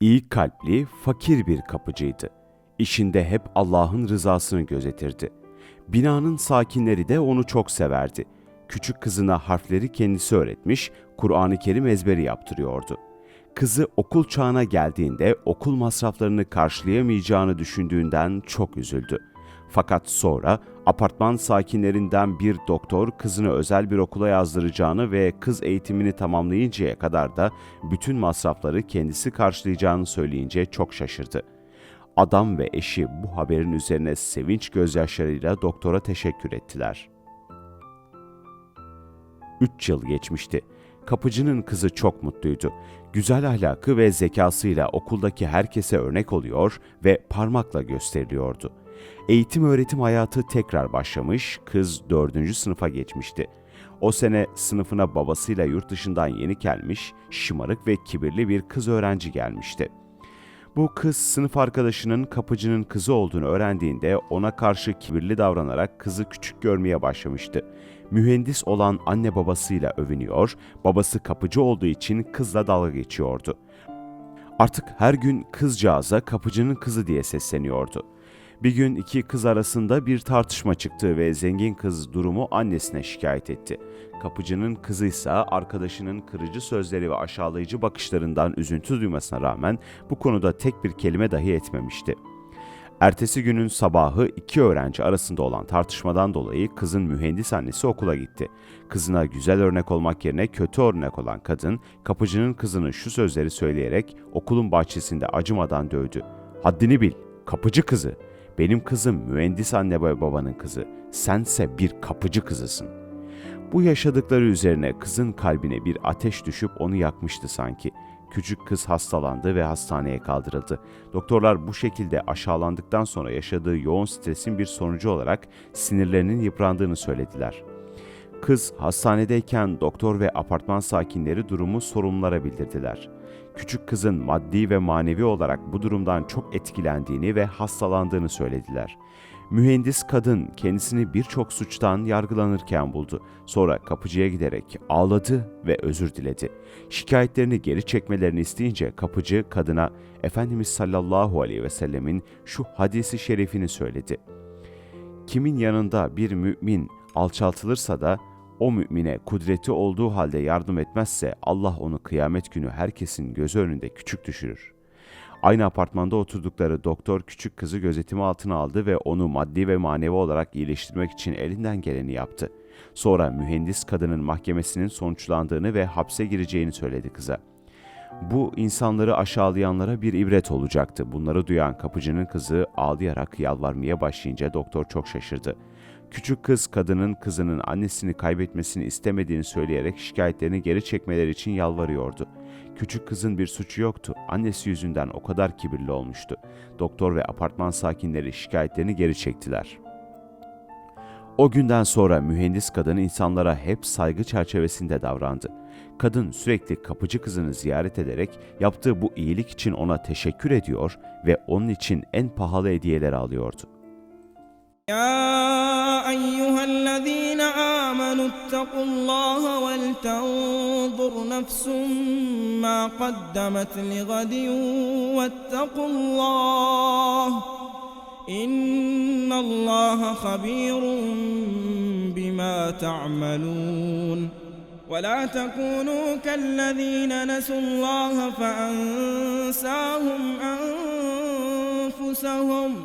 İyi kalpli, fakir bir kapıcıydı. İşinde hep Allah'ın rızasını gözetirdi. Binanın sakinleri de onu çok severdi. Küçük kızına harfleri kendisi öğretmiş, Kur'an-ı Kerim ezberi yaptırıyordu. Kızı okul çağına geldiğinde okul masraflarını karşılayamayacağını düşündüğünden çok üzüldü. Fakat sonra apartman sakinlerinden bir doktor kızını özel bir okula yazdıracağını ve kız eğitimini tamamlayıncaya kadar da bütün masrafları kendisi karşılayacağını söyleyince çok şaşırdı. Adam ve eşi bu haberin üzerine sevinç gözyaşlarıyla doktora teşekkür ettiler. Üç yıl geçmişti. Kapıcının kızı çok mutluydu. Güzel ahlakı ve zekasıyla okuldaki herkese örnek oluyor ve parmakla gösteriliyordu. Eğitim öğretim hayatı tekrar başlamış, kız dördüncü sınıfa geçmişti. O sene sınıfına babasıyla yurt dışından yeni gelmiş, şımarık ve kibirli bir kız öğrenci gelmişti. Bu kız sınıf arkadaşının kapıcının kızı olduğunu öğrendiğinde ona karşı kibirli davranarak kızı küçük görmeye başlamıştı. Mühendis olan anne babasıyla övünüyor, babası kapıcı olduğu için kızla dalga geçiyordu. Artık her gün kızcağıza kapıcının kızı diye sesleniyordu. Bir gün iki kız arasında bir tartışma çıktı ve zengin kız durumu annesine şikayet etti. Kapıcının kızı ise arkadaşının kırıcı sözleri ve aşağılayıcı bakışlarından üzüntü duymasına rağmen bu konuda tek bir kelime dahi etmemişti. Ertesi günün sabahı iki öğrenci arasında olan tartışmadan dolayı kızın mühendis annesi okula gitti. Kızına güzel örnek olmak yerine kötü örnek olan kadın, kapıcının kızını şu sözleri söyleyerek okulun bahçesinde acımadan dövdü. Haddini bil, kapıcı kızı. Benim kızım mühendis anne ve babanın kızı. Sense bir kapıcı kızısın. Bu yaşadıkları üzerine kızın kalbine bir ateş düşüp onu yakmıştı sanki. Küçük kız hastalandı ve hastaneye kaldırıldı. Doktorlar bu şekilde aşağılandıktan sonra yaşadığı yoğun stresin bir sonucu olarak sinirlerinin yıprandığını söylediler. Kız hastanedeyken doktor ve apartman sakinleri durumu sorumlulara bildirdiler. Küçük kızın maddi ve manevi olarak bu durumdan çok etkilendiğini ve hastalandığını söylediler. Mühendis kadın kendisini birçok suçtan yargılanırken buldu. Sonra kapıcıya giderek ağladı ve özür diledi. Şikayetlerini geri çekmelerini isteyince kapıcı kadına Efendimiz sallallahu aleyhi ve sellemin şu hadisi şerifini söyledi. Kimin yanında bir mümin alçaltılırsa da o mümine kudreti olduğu halde yardım etmezse Allah onu kıyamet günü herkesin gözü önünde küçük düşürür. Aynı apartmanda oturdukları doktor küçük kızı gözetimi altına aldı ve onu maddi ve manevi olarak iyileştirmek için elinden geleni yaptı. Sonra mühendis kadının mahkemesinin sonuçlandığını ve hapse gireceğini söyledi kıza. Bu insanları aşağılayanlara bir ibret olacaktı. Bunları duyan kapıcının kızı ağlayarak yalvarmaya başlayınca doktor çok şaşırdı. Küçük kız kadının kızının annesini kaybetmesini istemediğini söyleyerek şikayetlerini geri çekmeleri için yalvarıyordu. Küçük kızın bir suçu yoktu. Annesi yüzünden o kadar kibirli olmuştu. Doktor ve apartman sakinleri şikayetlerini geri çektiler. O günden sonra mühendis kadın insanlara hep saygı çerçevesinde davrandı. Kadın sürekli kapıcı kızını ziyaret ederek yaptığı bu iyilik için ona teşekkür ediyor ve onun için en pahalı hediyeler alıyordu. يا أيها الذين آمنوا اتقوا الله ولتنظر نفس ما قدمت لغد واتقوا الله إن الله خبير بما تعملون ولا تكونوا كالذين نسوا الله فأنساهم أنفسهم